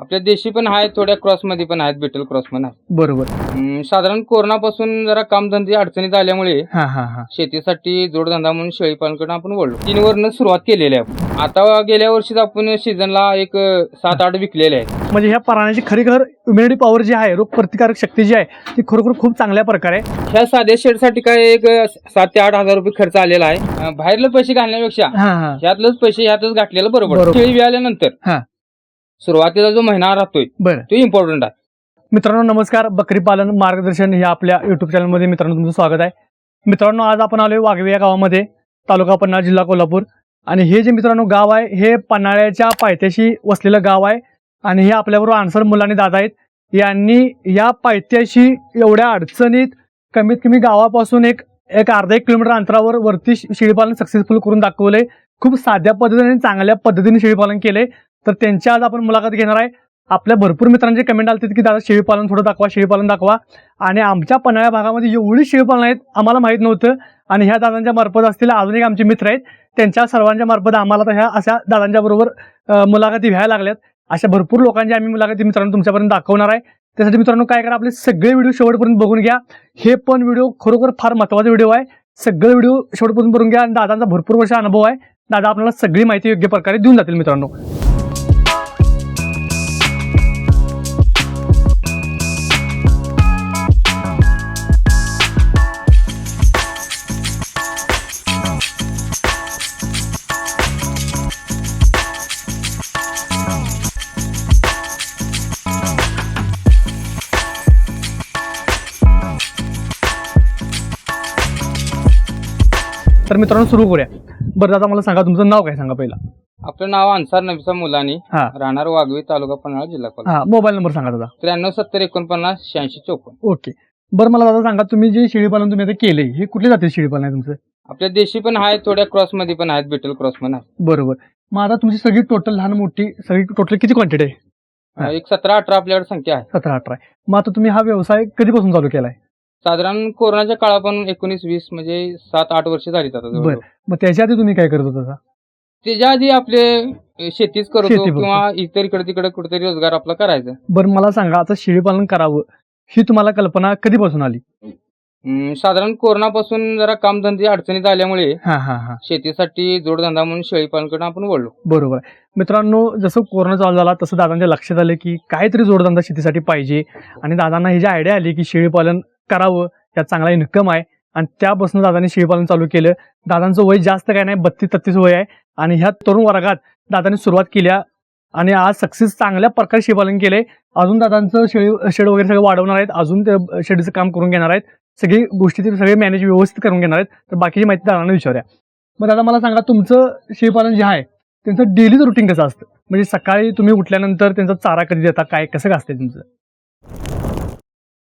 आपल्या देशी पण आहेत थोड्या क्रॉसमध्ये पण आहेत बिटल क्रॉस पण आहेत बरोबर अं, साधारण कोरोनापासून जरा कामधंदे अडचणीत आल्यामुळे हा हा हा शेतीसाठी जोडधंदा म्हणून शेळीपालनकडे आपण वळलो तीन वरनं सुरुवात केलेली आहे आपण. आता गेल्या वर्षीच आपण सीझनला एक सात आठ विकलेले आहेत म्हणजे ह्या प्राण्याची खरीखर इम्युनिटी पॉवर जी आहे रोग प्रतिकारक शक्ती जी आहे ती खरोखर खूप चांगल्या प्रकारे आहे. ह्या साध्या शेडसाठी काय एक अं, सात ते आठ हजार रुपये खर्च आलेला आहे अं, बाहेरले पैसे घालण्यापेक्षा हा हा ह्यातलंच पैसे ह्यातच घातलेलं बरोबर बरोबर. शेळी विळाल्यानंतर हा. सुरुवातीला जो महिना राहतोय बरं. तो इम्पॉर्टंट आहे. मित्रांनो नमस्कार. बकरी पालन मार्गदर्शन या आपल्या युट्यूब चॅनलमध्ये मित्रांनो तुमचं स्वागत आहे. मित्रांनो आज आपण आलोय वाघवे या गावामध्ये तालुका पन्हाळ जिल्हा कोल्हापूर. आणि हे जे मित्रांनो गाव आहे हे पन्हाळ्याच्या पायथ्याशी वसलेलं गाव आहे. आणि हे आपल्याबरोबर आन्सर मुलांनी दादा आहेत. यांनी या पायथ्याशी एवढ्या अडचणीत कमीत कमी गावापासून एक एक अर्धा एक किलोमीटर अंतरावर वरती शेळीपालन सक्सेसफुल करून दाखवलंय. खूप साध्या पद्धतीने चांगल्या पद्धतीने शेळीपालन केलंय. तर त्यांची आज आपण मुलाखत घेणार आहे. आपल्या भरपूर मित्रांचे कमेंट आले की दादा शेळीपालन थोडं दाखवा शेळीपालन दाखवा. आणि आमच्या पन्हाळ्या भागामध्ये एवढी शेळीपालन आहेत आम्हाला माहीत नव्हतं. आणि ह्या दादांच्या मार्फत असतील अजून एक आमचे मित्र आहेत. त्यांच्या सर्वांच्या मार्फत आम्हाला तर ह्या अशा दादांच्या बरोबर मुलाखती घ्यायला लागल्यात. अशा भरपूर लोकांची आम्ही मुलाखती मित्रांनो तुमच्यापर्यंत दाखवणार आहे. त्यासाठी मित्रांनो काय करा आपले सगळे व्हिडिओ शेवटपर्यंत बघून घ्या. हे पण व्हिडिओ खरोखर फार महत्त्वाचा व्हिडिओ आहे. सगळे व्हिडिओ शेवटपर्यंत बघून घ्या. आणि दादांचा भरपूर वर्ष अनुभव आहे. दादा आपल्याला सगळी माहिती योग्य प्रकारे देऊन जातील मित्रांनो. तर मित्रांनो सुरू करूया. बरं दादा मला सांगा तुमचं नाव काय सांगा पहिला? आपलं नाव अन्सार नबीसा मुलानी हा. राहणार वाघवी तालुका पन्हाळा जिल्हा कोल्हापूर. हा मोबाईल नंबर सांगा दादा. त्र्याण्णव सत्तर एकोणपन्नास शहाऐंशी चौपन्न. ओके. बरं मला दादा सांगा तुम्ही जे शेळीपालन तुम्ही आता केले हे कुठल्या जाती शेळीपालन आहे तुमचं? आपल्या देशी पण आहेत थोड्या क्रॉसमध्ये पण आहेत बिटल क्रॉस पण आहेत. बरोबर. मग आता तुमची सगळी टोटल लहान मोठी सगळी टोटल किती क्वांटिटी आहे? हा. एक सतरा अठरा आपल्याकडे संख्या आहे. सतरा अठरा आहे. मग आता तुम्ही हा व्यवसाय कधीपासून चालू केलाय? साधारण कोरोनाच्या काळापासून एकोणीस वीस म्हणजे सात आठ वर्ष झाली आता जवळजवळ. बरं. मग त्याच्या आधी तुम्ही काय करत होता त्याच्या आधी आपले शेतीच करतो शेती. किंवा इतर इकडे तिकडे कुठेतरी रोजगार आपला करायचा. बरं मला सांगा आता शेळीपालन करावं ही तुम्हाला कल्पना कधीपासून आली? अं, साधारण कोरोनापासून जरा कामधंदे अडचणीत आल्यामुळे हा हा हा. शेतीसाठी जोडधंदा म्हणून शेळीपालनकडे आपण वळलो. बरोबर. आहे मित्रांनो जसं कोरोना चालू झाला तसं दादांच्या लक्षात आलं की काहीतरी जोडधंदा शेतीसाठी पाहिजे. आणि दादांना ही जी आयडिया आली की शेळीपालन करावं त्यात चांगला इन्कम आहे. आणि त्यापासून दादांनी शेळीपालन चालू केलं. दादांचं वय जास्त काय नाही बत्तीस तत्तीस वय आहे. आणि ह्या तरुण वर्गात दादांनी सुरुवात केल्या आणि आज सक्सेस चांगल्या प्रकारे शेळीपालन केलंय. अजून दादांचं शेळी शेड वगैरे सगळं वाढवणार आहेत. अजून ते शेडीचं काम करून घेणार आहेत. सगळी गोष्टी ते सगळे मॅनेज व्यवस्थित करून घेणार आहेत. तर बाकीची माहिती दादांना विचारूया. मग दादा मला सांगा तुमचं शेळीपालन जे आहे त्यांचं डेलीचं रुटीन कसं असतं? म्हणजे सकाळी तुम्ही उठल्यानंतर त्यांचा चारा कधी देता? काय कसं असतं तुमचं?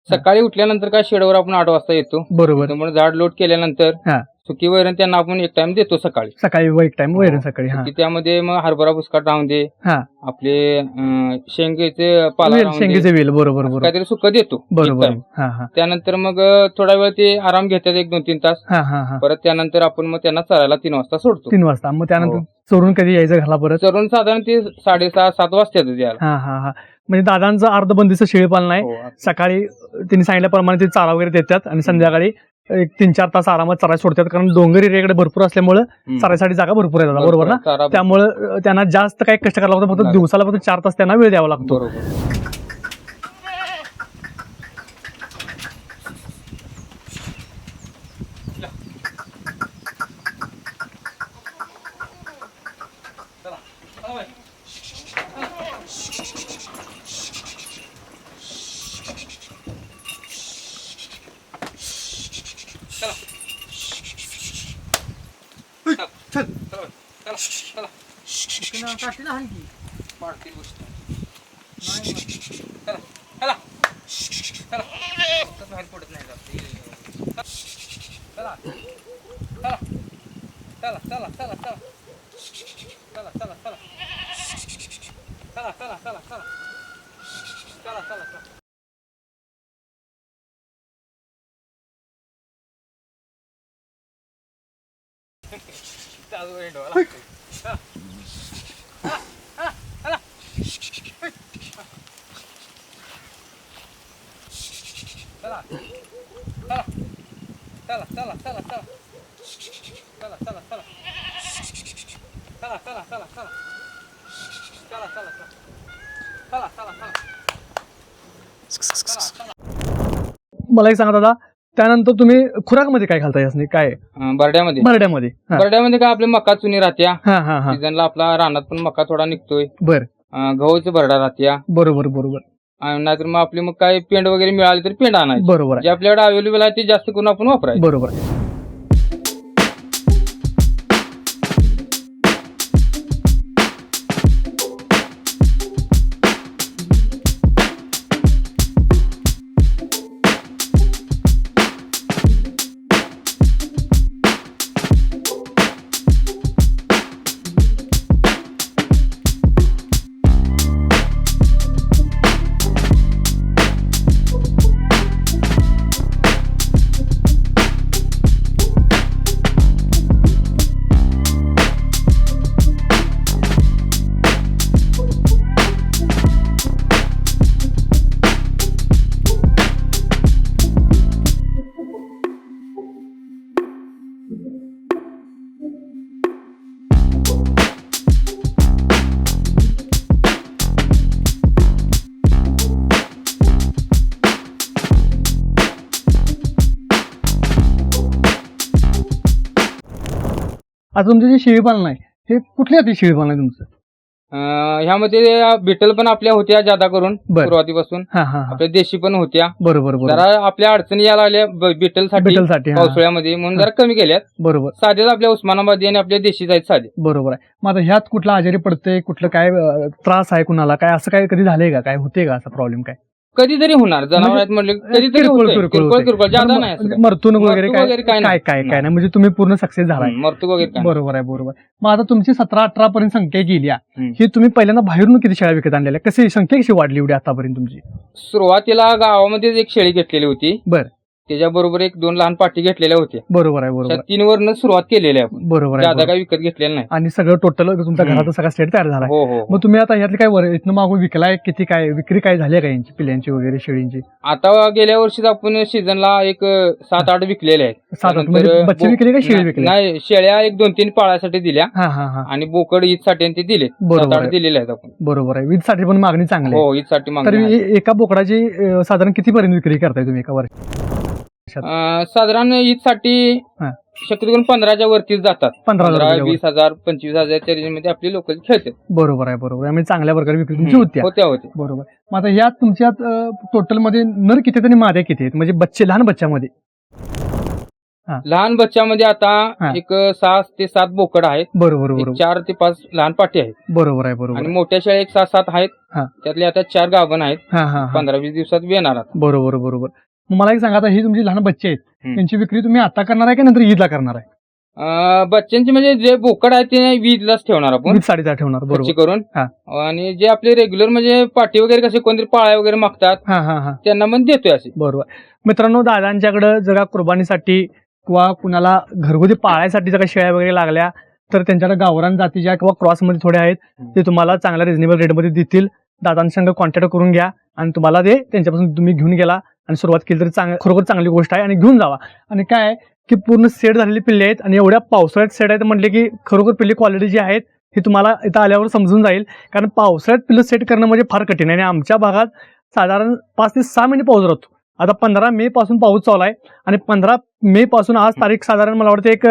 सकाळी उठल्यानंतर काय शेडवर आपण आठ वाजता येतो. बरोबर. त्यामुळे झाड लोट केल्यानंतर हा. सुकी वैरण त्यांना आपण एक टाइम देतो सकाळी. सकाळी एक टाइम वैरण सकाळी हा. की त्यामध्ये मग हरभरा बुसकाट राहून दे. हा. आपले अं, शेंगेचे पाला वेल राहून दे. शेंगेचे वेल बरोबर बरोबर. काहीतरी सुक देतो एक बरोबर time. हा हा. त्यानंतर मग अं, थोडा वेळ ते आराम घेतात एक दोन तीन तास. हा हा हा. परत त्यानंतर आपण मग त्यांना चरायला तीन वाजता सोडतो. तीन वाजता. मग त्यानंतर हो. चोरून कधी यायचं घाला परत? चरून साधारण ते साडेसहा सात वाजता येतात यायला. हा हा हा. म्हणजे दादांचं अर्धबंदीचं शेळीपालन आहे. हो. सकाळी त्यांनी सांगितल्याप्रमाणे ते चारा वगैरे देतात आणि संध्याकाळी एक तीन चार तास आरामात चरायला सोडतात. कारण डोंगर एरियाकडे भरपूर असल्यामुळे हम्म. चरायसाठी जागा भरपूर आहे दादा बरोबर ना? चारा- त्यामुळे त्यांना जास्त काही कष्ट करायला लागतं. फक्त. दिवसाला फक्त चार तास त्यांना वेळ द्यावा लागतो. बरोबर पाडतील गोष्ट. चला, चला. चला. फक्त बाहेर पडत नाही जात. चला. चला. चला, चला, चला, चला. चला, चला, चला. चला, चला, चला, चला. चला, चला, चला. चालू आहे डोळा. चला मला एक सांगा दादा त्यानंतर तुम्ही खुराकमध्ये काय घालता यासनी? काय? अं, बरड्यामध्ये. बरड्यामध्ये. हा. बरड्यामध्ये काय आपले मका चुनी राहत्या. हा हा हा. सीझनला आपला रानात पण मका थोडा निघतोय. बर. अं, गहूची बरडा राहत्या. बरोबर बरोबर. आणि नाहीतर मग आपली मग काय पेंड वगैरे मिळाली तर पेंड आणायची. बरोबर जे आपल्याकडे अवेलेबल आहे ते जास्त करून आपण वापरायचं. बरोबर आता तुमचं जे शेळीपालन आहे हे कुठल्या जाती शेळीपालन आहे तुमचं? अं, ह्यामध्ये बिटल पण आपल्या होत्या जादा करून बर. सुरुवातीपासून. हा हा हा. आपल्या देशी पण होत्या. बरोबर बरोबर. जरा आपल्या अडचणी यायला लागल्या बिटलसाठी बेटलसाठी हा. पावसाळ्यामध्ये. म्हणून जरा कमी केल्यात. बरोबर. साध्याच आपल्या उस्मानाबादी आणि आपल्या देशीच आहेत साधे. बरोबर आहे. मग आता ह्यात कुठला आजारी पडतंय कुठलं काय अं, त्रास आहे कुणाला? काय असं काय कधी झालंय का? काय होते का असा प्रॉब्लेम काय? कधीतरी होणार जनावर आहेत म्हटलं कधीतरी किरकोळ, होतंय. किरकोळ किरकोळ होतंय. किरकोळ जादा पण नाही असं. मरतून वगैरे काय वगैरे काय काय नाही. काय काय नाही म्हणजे तुम्ही पूर्ण सक्सेस झालाय हं, मरतूक वगैरे काय. बरोबर आहे बरोबर मग आता तुमची सतरा अठरा पर्यंत संख्या गेली आहे. हम्म. ही तुम्ही पहिल्यांदा बाहेरून किती शेळ्या विकत आणलेल्या कशी संख्या कशी वाढली एवढी आतापर्यंत तुमची सुरुवातीला गावामध्येच एक शेळी घेतलेली होती बर त्याच्याबरोबर एक दोन लहान पाठी घेतलेल्या होत्या. बरोबर आहे बरोबर त्या तीन वरनं सुरुवात केलेली आहे आपण. बरोबर आहे ज्यादा बरोबर. काय विकत घेतलेलं नाही. आणि सगळं टोटल तुमच्या हम्म. घरात सगळा सेट तयार झाला हो हो मग तुम्ही आता यातली काय वर इथनं मागून विकलाय किती काय विक्री काय झाली आहे का यांची पिल्यांची वगैरे शेळींची? आता गेल्या वर्षीच आपण सीझनला एक सात आठ विकलेले आहेत. सात आठ त्यानंतर म्हणजे बच्चे बो- विकले का शेळी विकले? नाही शेळ्या एक दोन तीन पाळासाठी दिल्या. हा हा हा. आणि बोकड ईदसाठी ते दिले बरोबर सात आठ आहे. दिलेले आहेत आपण. बरोबर आहे. वीजसाठी पण मागणी चांगली आहे. हो ईदसाठी तर मागणी आहे. ए- एका बोकडाची अं, साधारण किती पर्यंत विक्री करताय तुम्ही एका वर्षात अं, साधारण ईदसाठी हा. शक्यतो करून पंधराच्या वरतीच जातात. पंधरा. वीस हजार पंचवीस हजारच्या रेंजमध्ये आपली लोक खेळतात. बरोबर आहे बरोबर आहे. म्हणजे चांगल्या प्रकारे विक्री तुमची. होती होत्या. होत्या बरोबर. मग आता यात तुमच्यात टोटलमध्ये नर किती आहेत आणि माद्या किती आहेत? म्हणजे बच्चे लहान बच्च्यामध्ये? लहान बच्च्यामध्ये हा. आता एक सहा ते सात बोकड आहेत. बरोबर एक बरोबर. चार ते पाच लहान पाठी आहेत. बरोबर आहे आणि बरोबर मोठ्या शेळ्या एक सहा सात आहेत. हा. त्यातले आता चार गाभण आहेत. हा हा हा. पंधरा वीस दिवसात येणार आता. बरोबर बरोबर. मग मला एक सांगा आता ही तुमची लहान बच्चे आहेत हम्म. त्यांची विक्री तुम्ही आता करणार आहे का नंतर ईदला करणार आहे? अं, बच्चांचे म्हणजे जे बोकड आहेत ते वीजलाच ठेवणार आपण. साडेदहा ठेवणार कच्ची बरोबर करून. हा. आणि जे आपले रेग्युलर म्हणजे पाठी वगैरे कसे कोणतरी पाळ्या वगैरे मागतात हा हा हा. त्यांना पण देतोय असे. बरोबर. मित्रांनो दादांच्याकडे जरा कुर्बानीसाठी किंवा कुणाला घरगुती पाळायसाठी जर काही शेळ्या वगैरे लागल्या तर त्यांच्याकडे गावरान जातीच्या किंवा क्रॉसमध्ये थोड्या आहेत ते तुम्हाला चांगल्या रिजनेबल रेटमध्ये देतील. दादांसंग कॉन्टॅक्ट करून घ्या आणि तुम्हाला ते त्यांच्यापासून तुम्ही घेऊन गेला. आणि सुरुवात केली तर चांग खरोखर चांगली गोष्ट आहे आणि घेऊन जावा. आणि काय आहे की पूर्ण सेट झालेली पिल्ले आहेत आणि एवढ्या पावसाळ्यात सेट आहेत म्हटले की खरोखर पिल्ली क्वालिटी जी आहेत हे तुम्हाला इथं आल्यावर समजून जाईल. कारण पावसाळ्यात पिल्लं सेट करणं म्हणजे फार कठीण आहे आणि आमच्या भागात साधारण पाच ते सहा महिने पाऊस राहतो. आता पंधरा मे पासून पाऊस चालू आहे आणि पंधरा मे पासून आज तारीख साधारण मला वाटतं एक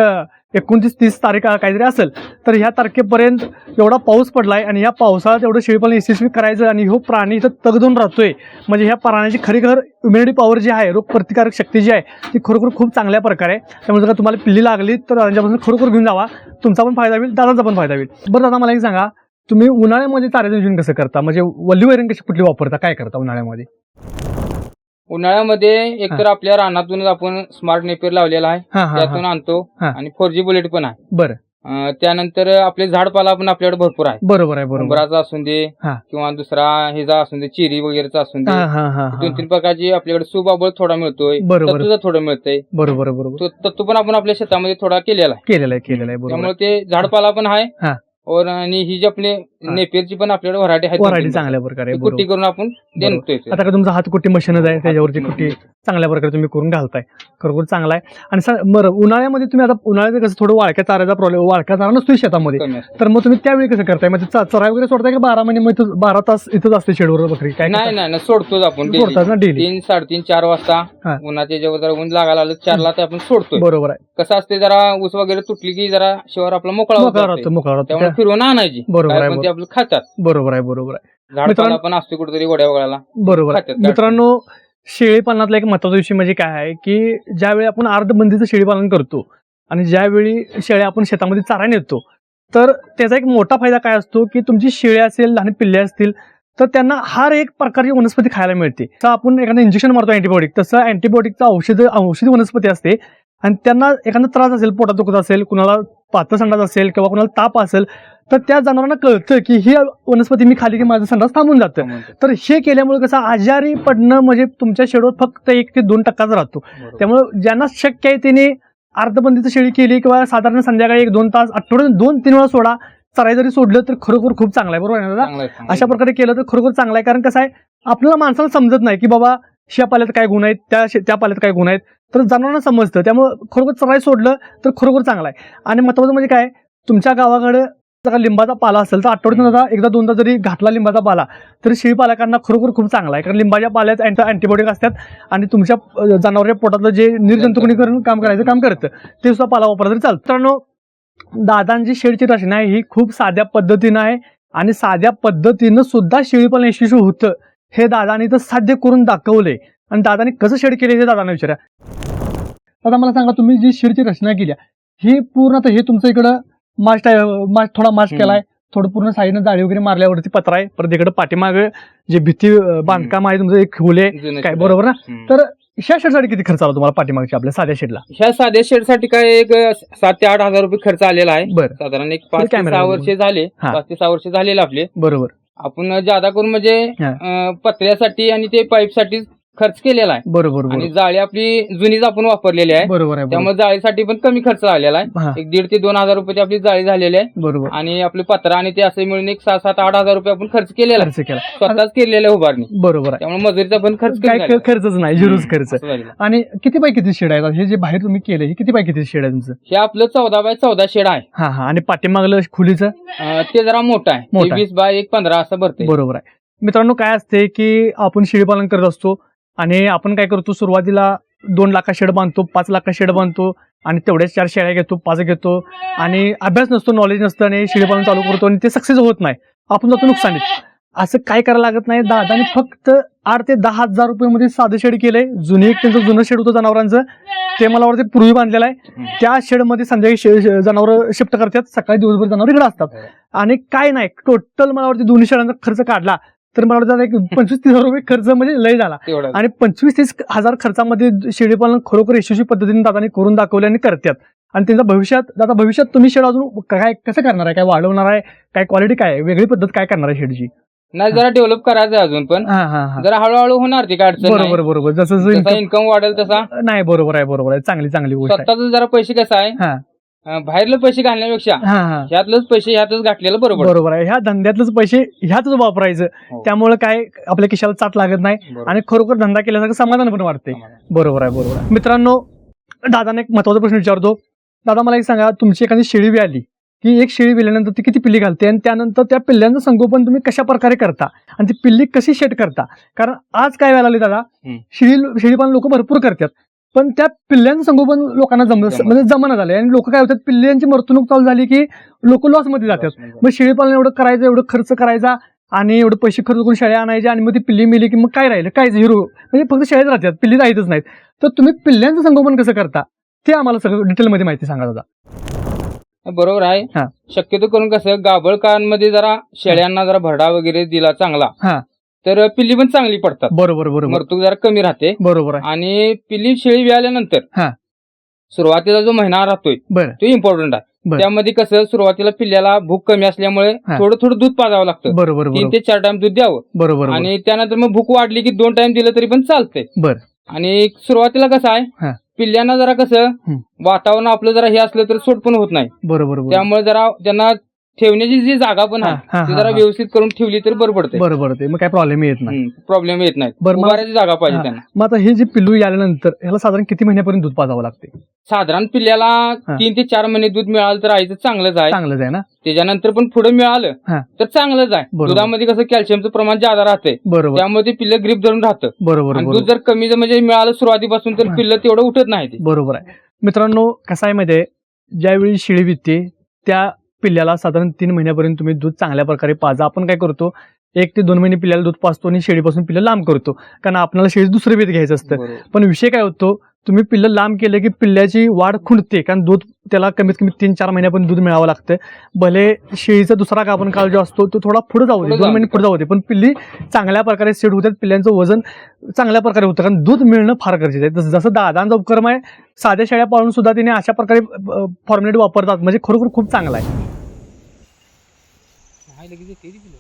एकोणतीस तीस तारीख काहीतरी असेल. तर ह्या तारखेपर्यंत एवढा पाऊस पडला आहे आणि ह्या पावसाळ्यात एवढं शेळीपालन यशस्वी करायचं आणि हो प्राणी इथं तगदून राहतोय. म्हणजे ह्या प्राण्याची खरीखर इम्युनिटी पॉवर जी आहे रोगप्रतिकारक शक्ती जी आहे ती खरोखर खूप चांगल्या प्रकारे आहे. त्यामुळे जर तुम्हाला पिल्ली लागली तर त्यांच्यापासून खरोखर घेऊन जावा. तुमचा पण फायदा होईल दादाचा पण फायदा होईल. बरं दादा मला एक सांगा तुम्ही उन्हाळ्यामध्ये चाऱ्याचं नियोजन कसं करता? म्हणजे वल्ली वैरण कशी कुठली वापरता? काय करता उन्हाळ्यामध्ये? उन्हाळ्यामध्ये एकतर आपल्या रानातूनच आपण स्मार्ट नेपियर लावलेला आहे. हा हा त्यातून आणतो. हा. आणि फोर जी बुलेट पण आहे. बरं. अं, त्यानंतर आपले झाडपाला पण आपल्याकडे भरपूर आहे बरोबर आहे बरोबर. उंबराचा असून दे हा. किंवा दुसरा हेजा असून दे चिरी वगैरेचा असून दे. हा हा हा दोन तीन प्रकारची आपल्याकडे सुबाबळ थोडा मिळतोय. बरोबर. तत्तूचा थोडा मिळतोय. बरोबर बरोबर. तो तत्तू पण आपण आपल्या शेतामध्ये थोडा केलेला आहे. केलेलं आहे केलेलं आहे. बरोबर. त्यामुळे ते झाडपाला पण आहे. हा. और आणि ही जी आपली. नेपेरची पण आपल्याकडे व्हरायटी आहे व्हरायटी चांगल्या प्रकारे बरोबर. कुट्टी करून आपण देतोय आता का तुमचा हात कुट्टी मशीनच आहे त्याच्यावरती कुट्टी चांगल्या प्रकारे तुम्ही करून घालताय खरोखर चांगला आहे आणि सा- बरं उन्हाळ्यामध्ये तुम्ही आता उन्हाळ्यात कसं थोडं वाळक्या चाऱ्याचा प्रॉब्लेम वाळक्या चारा नसतो शेतामध्ये कमी असतं. तर मग तुम्ही त्यावेळी कसं करताय म्हणजे च- चराई वगैरे सोडताय की बारा महिने मग इथं बारा तास इथंच असते शेडवर बकरी काय नाही? नाही नाही, सोडतोच आपण daily. सोडतात ना डेली तीन साडेतीन चार वाजता. उन्हाच्या जेव्हा जरा ऊन लागायला आलं चारला ते आपण सोडतोय बरोबर आहे कसं असते जरा ऊस वगैरे तुटली की जरा शिवार आपला मोकळा होत मोकळा. राहतो मोकळा राहतो. त्यामुळे त्या- फिरवून आणायची. बरोबर काय आहे, पण ते आपलं खातात. बरोबर आहे बरोबर आहे. झाडपाला मित्रांनो- पण असतो कुठेतरी गोड्या वगळाला. बरोबर आहे. खात्यात काय मित्रांनो शेळीपालनातला एक महत्त्वाचा विषय म्हणजे काय आहे की ज्यावेळी आपण अर्धबंदीचं शेळीपालन करतो आणि ज्यावेळी शेळ्या आपण शेतामध्ये चारा नेतो तर त्याचा एक मोठा फायदा काय असतो की तुमची शेळी असेल लहान पिल्ले असतील तर त्यांना हर एक प्रकारची वनस्पती खायला मिळते. तर आपण एखादं इंजेक्शन मारतो अँटीबायोटिक तसं अँटीबायोटिकचं औषध औषधी वनस्पती असते आणि त्यांना एखादा त्रास असेल पोटात दुखत असेल कुणाला पातळ संडास असेल किंवा कुणाला ताप असेल तर त्या जनावरांना कळतं की ही वनस्पती मी खाली की माझं संडास थांबून जातं तर हे केल्यामुळे कसं आजारी पडणं म्हणजे तुमच्या शेडवर फक्त एक ते दोन टक्काच राहतो. त्यामुळे ज्यांना शक्य आहे त्याने अर्धबंदीचं शेळी केली किंवा साधारण संध्याकाळी एक दोन तास आठवड्यात दोन तीन वेळा सोडा चराई जरी सोडलं तर खरोखर खूप चांगलं आहे बरोबर आहे ना दादा? अशा. प्रकारे केलं तर खरोखर चांगलं आहे कारण कसं आहे आपल्याला माणसाला समजत नाही की बाबा या पाल्यात काय गुण आहेत त्या शे- त्या पाल्यात काय गुण आहेत तर जनावरांना समजतं. त्यामुळं खरोखर चराई सोडलं तर खरोखर चांगलं आहे. आणि महत्वाचं म्हणजे काय? तुमच्या गावाकडे जर लिंबाचा पाला असेल तर आठवड्यातून एकदा दोनदा जरी घातला लिंबाचा पाला तर शेळीपालकांना खरोखर खूप चांगला आहे. कारण लिंबाच्या पाल्यात अँट अँटीबायोटिक असतात आणि तुमच्या जनावरच्या जनावरांच्या पोटातलं जे निर्जंतुकणीकरण काम करायचं काम करतं ते सुद्धा पाला वापरला तरी चालतं. मित्रांनो दादांची शेळीची रचना आहे ही खूप साध्या पद्धतीनं आहे आणि साध्या पद्धतीनं सुद्धा शेळीपालन यशस्वी होतं. हे दादाने तर साध्य करून दाखवले. आणि दादाने कसं शेड केले हे दादांना विचारा. आता मला सांगा तुम्ही जी शेडची रचना केली ही पूर्ण आता हे तुमचं इकडं माश माश थोडा हम्म. केलाय थोडं पूर्ण साईडनं जाळी वगैरे मारल्यावरती पत्रा आहे परत इकडे पाठीमागे जे भीती बांधकाम आहे तुमचं एक खोले काय बरोबर ना. तर ह्या शेडसाठी किती खर्च आला तुम्हाला पाठीमागच्या आपल्या साध्या शेडला? ह्या साध्या शेडसाठी काय एक सात ते आठ हजार रुपये खर्च आलेला आहे. बरं. साधारण एक पाच ते सहा. वर्ष झाले. पाच ते सहा वर्ष झालेले आपले. बरोबर. आपण जादा करून म्हणजे हा. अं, पत्र्यासाठी आणि ते पाईपसाठी खर्च केलेला आहे. बरोबर आणि बरोबर. जाळी आपली जुनीच आपण वापरलेली आहे. बरोबर आहे बरोबर. त्यामुळे जाळीसाठी पण कमी खर्च आलेला आहे. एक दीड ते दोन हजार रुपयाची आपली जाळी झालेली आहे. बरोबर. आणि आपले पत्रा आणि ते असे मिळून एक सहा सात आठ हजार रुपये आपण खर्च केलेला आहे. खर्च केला. स्वतःच केलेला आहे उभारणी. बरोबर आहे. त्यामुळे मजुरीचा पण खर्च कमी काय झालेला आहे. खर्चच नाही झिरोच खर्च. असं झालेलं आहे. आणि किती बाय किती शेड आहेत? हे जे बाहेर तुम्ही केलं हे किती बाय किती शेड आहे तुमचं? हे आपलं चौदा बाय चौदा शेड आहे. हा हा. आणि पाठीमागलं खुलीचं? अं, ते जरा मोठं आहे. मोठं ते आहे. वीस बाय एक पंधरा असं भरते बरोबर आहे. मित्रांनो काय असते की आपण शेळीपालन करत असतो आणि आपण काय करतो सुरुवातीला दोन लाखा शेड बांधतो पाच लाखा शेड बांधतो आणि तेवढ्याच चार शेळ्या घेतो पाच घेतो आणि अभ्यास नसतो नॉलेज नसतं आणि शेळीपालन चालू करतो आणि ते सक्सेस होत नाही. आपण जातो नुकसानीत. असं काय करायला लागत नाही. दादाने फक्त आठ ते दहा हजार रुपये मध्ये साधं शेड केलंय. जुनी एक त्यांचं जुनं शेड होतं जनावरांचं. ते मला वाटतं पूर्वी बांधलेलं आहे. त्या शेडमध्ये संध्याकाळी जनावर शिफ्ट करतात. सकाळी दिवसभर जनावर इकडे असतात. हो. आणि काय नाही टोटल मला वाटतं दोन्ही शेडांचा खर्च काढला. तर मला वाटतं एक पंचवीस तीस हजार रुपये खर्च म्हणजे लय झाला. आणि पंचवीस तीस हजार खर्चामध्ये शेळीपालन खरोखर यशस्वी पद्धतीने दादाने करून दाखवले आणि करतात. आणि त्यांच्या भविष्यात दादा भविष्यात तुम्ही शेड अजून काय कसं करणार आहे? काय वाढवणार आहे? काय क्वालिटी काय वेगळी पद्धत काय करणार आहे शेडची? नाही जरा डेव्हलप करायचं अजून पण. हा हा हा. जरा हळूहळू होणार ती अडचण बरोबर. बरोबर. जसं इन्कम वाढेल तसा. नाही बरोबर आहे बरोबर आहे. चांगली चांगली गोष्ट जरा पैसे कसं आहे? अं, बाहेरले पैसे घालण्यापेक्षा हा हा. ह्यातलंच पैसे ह्यातच घातलेलं बरोबर. बरोबर आहे. ह्या धंद्यातलेच पैसे ह्यातच वापरायचं. हो. त्यामुळे काय आपल्या खिशाला चाट लागत नाही बरोबर. आणि खरोखर धंदा केल्यासारखं समाधान पण वाटते बरोबर आहे बरोबर आहे. मित्रांनो दादाने एक महत्त्वाचा प्रश्न विचारतो. दादा मला एक सांगा तुमची एखादी शेळी बी आली की एक शेळी विल्यानंतर ती किती पिल्ली घालते आणि त्यानंतर त्या पिल्ल्यांचं संगोपन तुम्ही कशा प्रकारे करता आणि ती पिल्ली कशी शेट करता? कारण आज काय वेळाला आली दादा? हम्म. शेळी शेळीपालन लोक भरपूर करतात. पण त्या पिल्ल्यांचं संगोपन लोकांना जम. म्हणजे जमना झाले आणि लोक काय होतात पिल्ल्यांची मर्तणूक चालू झाली की लोक लॉसमध्ये जातात. मग शेळीपालन एवढं करायचं एवढं खर्च करायचा आणि एवढं पैसे खर्च करून शेळ्या आणायच्या आणि मग ती पिल्ली मिली की मग काय राहिलं? काय झिरो म्हणजे फक्त शेळ्यात राहतात. पिल्ली राहतच नाहीत. तर तुम्ही पिल्ल्यांचं संगोपन कसं करता? ते आम्हाला सगळं डिटेलमध्ये माहिती सांगा दादा. बरोबर. आहे. शक्यतो करून कसं गाबळकांमध्ये जरा शेळ्यांना जरा भरडा वगैरे दिला चांगला. तर पिल्ली पण चांगली पडतात. बरोबर बरोबर. मरतूक जरा कमी राहते. बरोबर आहे. आणि पिल्ली शेळी व्याल्यानंतर हा. सुरुवातीला जो महिना राहतोय बरं. तो इम्पॉर्टंट आहे. बरं. त्यामध्ये कसं सुरुवातीला पिल्ल्याला भूक कमी असल्यामुळे हा. थोडं थोडं दूध पाजावं लागतं. बरोबर तीन बरोबर ते चार टाइम दूध द्यावं. बरोबर आणि त्यानंतर मग भूक वाढली की दोन टाइम दिलं तरी पण चालतंय. बरं. आणि सुरुवातीला कसं हा. आहे पिल्ल्यांना जरा कसं हं. वातावरण आपलं जरा हे असलं तर सोट पण होत नाही. बरोबर बरोबर. त्यामुळे जरा त्यांना ठेवण्याची जी जागा पण हा, हा, आहे ती हा, जरा हा. व्यवस्थित करून ठेवली तर बरं पडते बरोबर ते मग काय प्रॉब्लेम येत नाही. प्रॉब्लेम येत नाही. बरं, मग- उभारायची जागा पाहिजे हा. त्यांना. मग आता हे जे पिल्लू आल्यानंतर ह्याला साधारण किती महिन्यापर्यंत दूध पाजावं लागते? साधारण पिल्ल्याला तीन ते चार महिने दूध मिळालं तर आईचं चांगलंच आहे. चांगलंच आहे ना? त्याच्यानंतर पण पुढे मिळालं. तर चांगलंच आहे. बरोबर. दुधामध्ये कसं कॅल्शियमचं प्रमाण जादा राहते बरोबर. त्यामुळे ते पिल्लं ग्रीप धरून राहतं. बरोबर आणि बरोबर. दूध जर कमी जर म्हणजे मिळालं सुरुवातीपासून तर हा. पिल्लं तेवढं उठत नाही ते. बरोबर आहे. मित्रांनो कसं आहे माहिती आहे? ज्यावेळी शेळी विकते त्या पिल्ल्याला साधारण तीन महिन्यापर्यंत तुम्ही दूध चांगल्या प्रकारे पाजा. आपण काय करतो एक ते दोन महिने पिल्ल्याला दूध पाजतो आणि शेळीपासून पिल्लं लांब करतो. कारण आपल्याला शेळी दुसरं बीत घ्यायचं असतं. पण विषय काय होतो तुम्ही पिल्लं लांब केलं की पिल्ल्याची वाढ खुंटते कारण दूध त्याला कमीत कमी तीन चार महिन्यापर्यंत दूध मिळावं लागतं. भले शेळीचा दुसरा गाभण काळ जो असतो तो थोडा पुढे जाऊ दे दोन महिने. पुढे जाऊ दे. पण पिल्ली चांगल्या प्रकारे सेट होतात पिल्ल्यांचं वजन चांगल्या प्रकारे होतं कारण दूध मिळणं फार गरजेचं आहे. जसं- जसं दादांचा उपक्रम आहे साध्या शेळ्या पाळून सुद्धा तिने अशा प्रकारे फॉर्म्युलेट वापरतात. म्हणजे खरोखर खूप चांगला आहे नाही लगेच येते ती पिल्लं.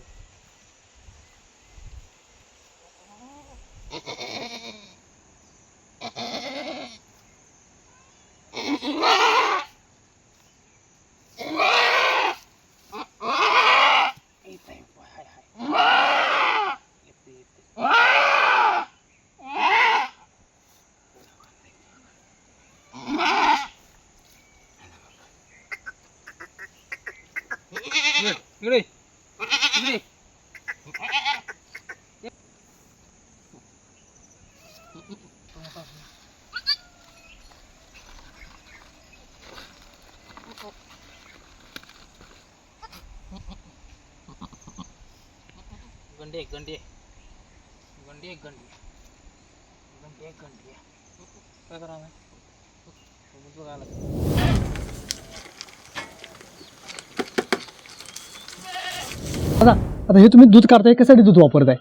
येतंय, हाय, हाय. येते, येते. इकडे, इकडे आता आता हे तुम्ही दूध काढताय कशासाठी दूध वापरताय?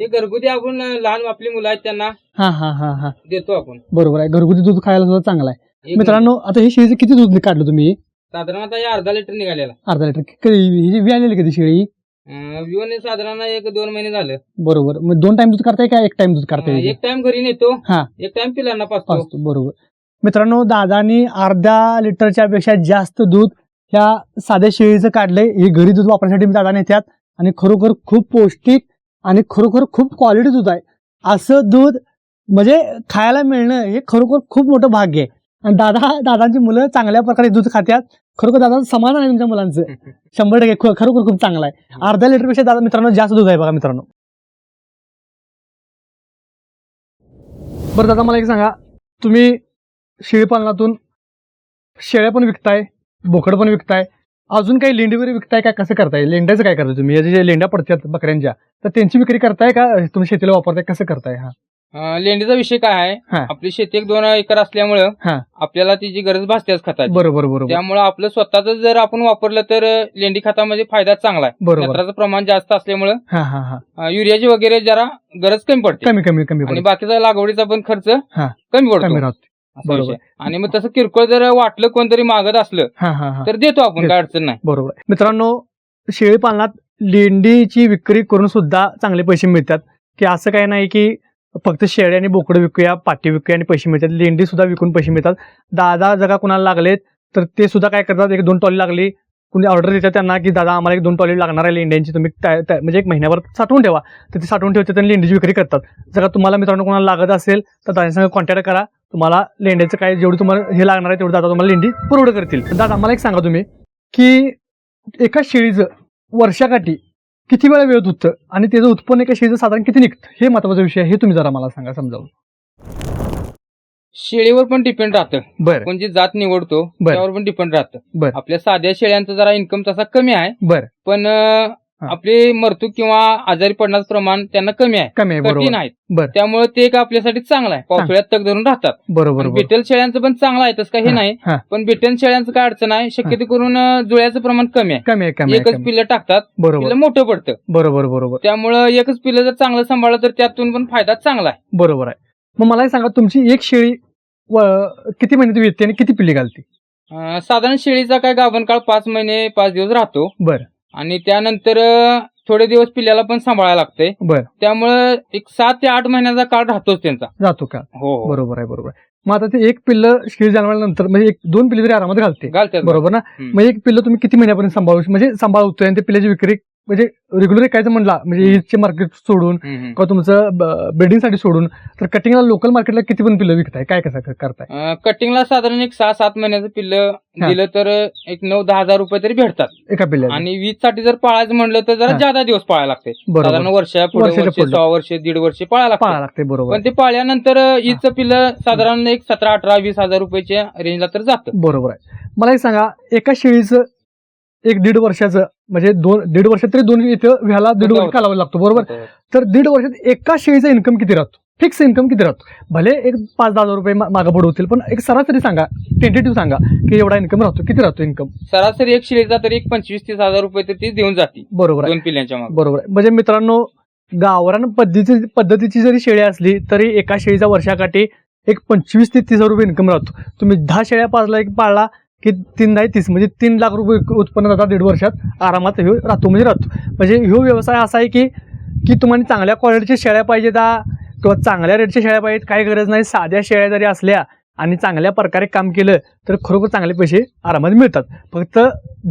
ते घरगुती आपण लहान आपली मुलं आहेत त्यांना हा हा हा हा. देतो आपण. बरोबर आहे घरगुती दूध खायला सुद्धा चांगला आहे. एक मित्रांनो आता हे शेळीचं किती दूध काढलं तुम्ही? साधारणतः हे अर्धा लिटर निघालेला. अर्धा लिटर. कधी आलेली कधी शेळी? अं, विवोने साधारण एक दोन महिने झालं. बरोबर. मग दोन टाइम दूध काढताय का एक टाइम दूध अं, काढताय एक टाइम घरी नेतो. हा. एक टाइम पिलांना पाचतो असतो बरोबर. मित्रांनो दादानी अर्ध्या लिटरच्या पेक्षा जास्त दूध ह्या साध्या शेळीचं काढलंय. हे घरी दूध वापरण्यासाठी दादा नेत्यात आणि खरोखर खूप पौष्टिक आणि खरोखर खूप क्वालिटी दूध आहे. असं दूध म्हणजे खायला मिळणं हे खरोखर खूप मोठं भाग्य आहे. आणि दादा दादांची मुलं चांगल्या प्रकारे दूध खात्यात. खरोखर दादा समाधान आहे तुमच्या मुलांचं. शंभर टक्के खरोखर खूप चांगला आहे. अर्ध्या लिटरपेक्षा दादा मित्रांनो जास्त दूध आहे बघा मित्रांनो. बरं दादा मला एक सांगा. तुम्ही शेळीपालनातून शेळ्या पण विकताय बोकड पण विकताय. अजून काही लेंडी वगैरे विकताय का? कसं करताय? लेंड्याचं काय करताय तुम्ही? जे लेंड्या पडतात बकऱ्यांच्या तर त्यांची विक्री करताय का? तुम्ही शेतीला वापरताय? कसं करताय हा? अं, लेंडीचा विषय काय आहे. आपली शेती एक दोन एकर असल्यामुळं हा. आपल्याला तिची गरज भासतेच खताची. बरोबर बरोबर. त्यामुळे आपलं स्वतःच जर आपण वापरलं तर अं, लेंडी खतामध्ये फायदा चांगला आहे. बरोबर. नत्राचं प्रमाण जास्त असल्यामुळं हा हा हा. अं, युरियाची वगैरे जरा गरज कमी पडते. कमी कमी कमी आणि पडतं. बाकीचा लागवडीचा पण खर्च हा. कमी पडतो. राहतो. असा बरोबर. विषय. आणि मग तसं किरकोळ जर वाटलं कोणतरी मागत असलं हा हा हा. तर देतो आपण. काय अडचण नाही. बरोबर. मित्रांनो शेळी पालनात लेंडीची विक्री करून सुद्धा चांगले पैसे मिळतात. की असं काही नाही की फक्त शेळी आणि बोकडं विकूया पाटी विकूया आणि पैसे मिळतात. लेंडी सुद्धा विकून पैसे मिळतात. दादा जगा कुणाला लागलेत तर ते सुद्धा काय करतात एक दोन टॉली लागली कुणी ऑर्डर देतात त्यांना की दादा आम्हाला एक दोन टॉली लागणार आहे लेंड्यांची तुम्ही त्या- त्या- म्हणजे एक महिन्याभर साठवून ठेवा. तर ते साठवून ठेवतात आणि लेंडीची विक्री करतात. जर का तुम्हाला मित्रांनो कोणाला लागत असेल तर दादांसंग कॉन्टॅक्ट करा. तुम्हाला लेंड्याचं काय जेवढी तुम्हाला हे लागणार आहे तेवढं दादा तुम्हाला लेंडी पुरवठा करतील. दादा मला एक सांगा तुम्ही की एका शेळीचं वर्षाकाठी किती वेळा वेळ होतं आणि त्याचं उत्पन्न एका शेळीचं साधारण किती निघतं? हे महत्त्वाचा विषय आहे हे तुम्ही जरा मला सांगा समजावून. शेळीवर पण डिपेंड राहतं. बरं. कोणची जात निवडतो बरं. त्यावर पण डिपेंड राहतं. बरं. आपल्या साध्या शेळ्यांचा जरा इन्कम तसा कमी आहे. बरं. पण अं, हा. आपले मृत्यू किंवा आजारी पडण्याचं प्रमाण त्यांना कमी आहे. कमी आहे कठीण बरोबर. आहेत बरं. त्यामुळे ते एक आपल्यासाठी चांगलं आहे. पावसाळ्यात तग धरून राहतात. बरोबर बिटल शेळ्यांचं पण चांगलं आहे तसं काही हा, नाही. हा. पण बिटल शेळ्यांचं काय अडचण आहे शक्यतो करून अं, जुळ्याचं प्रमाण कमी आहे. कमी आहे कमी आहे एकच कमी. पिल्लं टाकतात बरोबर. पिल्लं मोठं पडतं. बरोबर बरोबर. त्यामुळं एकच पिल्लं जर चांगलं सांभाळलं तर त्यातून पण फायदा चांगला आहे. बरोबर आहे. मग मला सांगा तुमची एक शेळी व- किती महिने विकते आणि किती पिल्ली घालते? अं, साधारण शेळीचा काय गाभण काळ पाच महिने पाच दिवस राहतो. बरं. आणि त्यानंतर थोडे दिवस पिल्ल्याला पण सांभाळायला लागतंय. बरं. त्यामुळं एक सात ते आठ महिन्याचा काळ राहतोच त्यांचा. जातो का? हो हो. बरोबर आहे बरोबर आहे. मग आता ते एक पिल्लं शेळी जन्मानंतर म्हणजे एक दोन पिल्ले तरी आरामात घालते. घालतात. बरोबर ना? हम्म. मग एक पिल्लं तुम्ही किती महिन्यापर्यंत सांभाळू म्हणजे सांभाळतोय आणि ते पिल्ल्याची विक्री म्हणजे रेग्युलर विकायचं म्हणला म्हणजे ईदचे मार्केट सोडून. किंवा तुमचं ब्रिडिंगसाठी सोडून तर कटिंगला लोकल मार्केटला किती पण पिल्लं विकताय? काय कसं करताय? कटिंगला साधारण एक सहा सात महिन्याचं पिल्लं. दिलं तर एक नऊ दहा हजार रुपये तरी भेटतात. एका पिल्ल्या आणि वीजसाठी जर पाळायचं म्हणलं तर जरा. जादा दिवस पाळायला लागते. साधारण वर्षा. सहा वर्ष दीड वर्ष पाळायला पाळा लागते लागते बरोबर. पण ते पाळल्यानंतर ईदचं पिल्लं साधारण एक सतरा अठरा वीस हजार रुपयाच्या रेंजला तर जातं. बरोबर आहे. मला एक सांगा एका शेळीचं एक दीड वर्षाचं म्हणजे दोन दीड वर्ष तरी दोन इथं व्हायला दीड वर्ष कालावधी लागतो बरोबर? तर दीड वर्षात एका शेळीचा इन्कम किती राहतो? फिक्स इन्कम किती राहतो? भले एक पाच दहा हजार रुपये मागं पुढे होतील पण एक सरासरी सांगा टेंटेटिव्ह सांगा की एवढा इन्कम राहतो किती राहतो इन्कम सरासरी एक शिळेचा तरी एक पंचवीस तीस हजार रुपये तर ती देऊन जाते. बरोबर दोन पिल्यांच्या मागे. बरोबर म्हणजे मित्रांनो गावरान पद्धती पद्धतीची जरी शेळी असली तरी एका शेळीचा वर्षाकाठी एक पंचवीस ते तीस हजार रुपये इन्कम राहतो. तुम्ही दहा शेळ्या पाचला एक पाळला की तीन नाही तीस म्हणजे तीन लाख रुपये उत्पन्न जातात दीड वर्षात. आरामात ह्यो राहतो म्हणजे राहतो म्हणजे ह्यो व्यवसाय असा आहे की की तुम्हाला चांगल्या क्वालिटीच्या शेळ्या पाहिजेत दा किंवा चांगल्या रेटच्या शेळ्या पाहिजेत काही गरज नाही. साध्या शेळ्या जरी असल्या आणि चांगल्या प्रकारे काम केलं तर खरोखर चांगले पैसे आरामात मिळतात. फक्त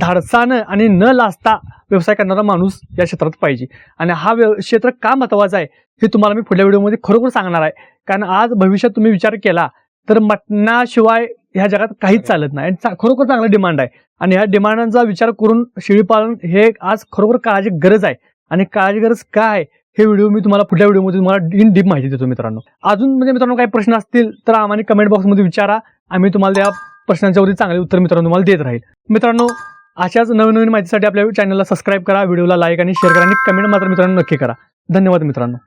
धाडसानं आणि न लाजता व्यवसाय करणारा माणूस या क्षेत्रात पाहिजे. आणि हा व्यव क्षेत्र का महत्त्वाचा आहे हे तुम्हाला मी पुढल्या व्हिडिओमध्ये खरोखर सांगणार आहे. कारण आज भविष्यात तुम्ही विचार केला तर मटणाशिवाय ह्या जगात काहीच चालत नाही. आणि खरोखर चांगला डिमांड आहे. आणि ह्या डिमांडांचा विचार करून शेळीपालन हे आज खरोखर काळाची गरज आहे. आणि काळाची गरज काय? आहे हे व्हिडिओ मी तुम्हाला पुढल्या व्हिडिओमध्ये तुम्हाला इन डीप माहिती देतो मित्रांनो. अजून म्हणजे मित्रांनो काही प्रश्न असतील तर आम्हाला कमेंट बॉक्समध्ये विचारा. आम्ही तुम्हाला त्या प्रश्नांच्यावरती चांगले उत्तर मित्रांनो तुम्हाला देत राहील. मित्रांनो अशाच नवीन नवीन माहितीसाठी आपल्या चॅनलला सबस्क्राईब करा व्हिडिओला लाईक आणि शेअर करा आणि कमेंट मात्र मित्रांनो नक्की करा. धन्यवाद मित्रांनो.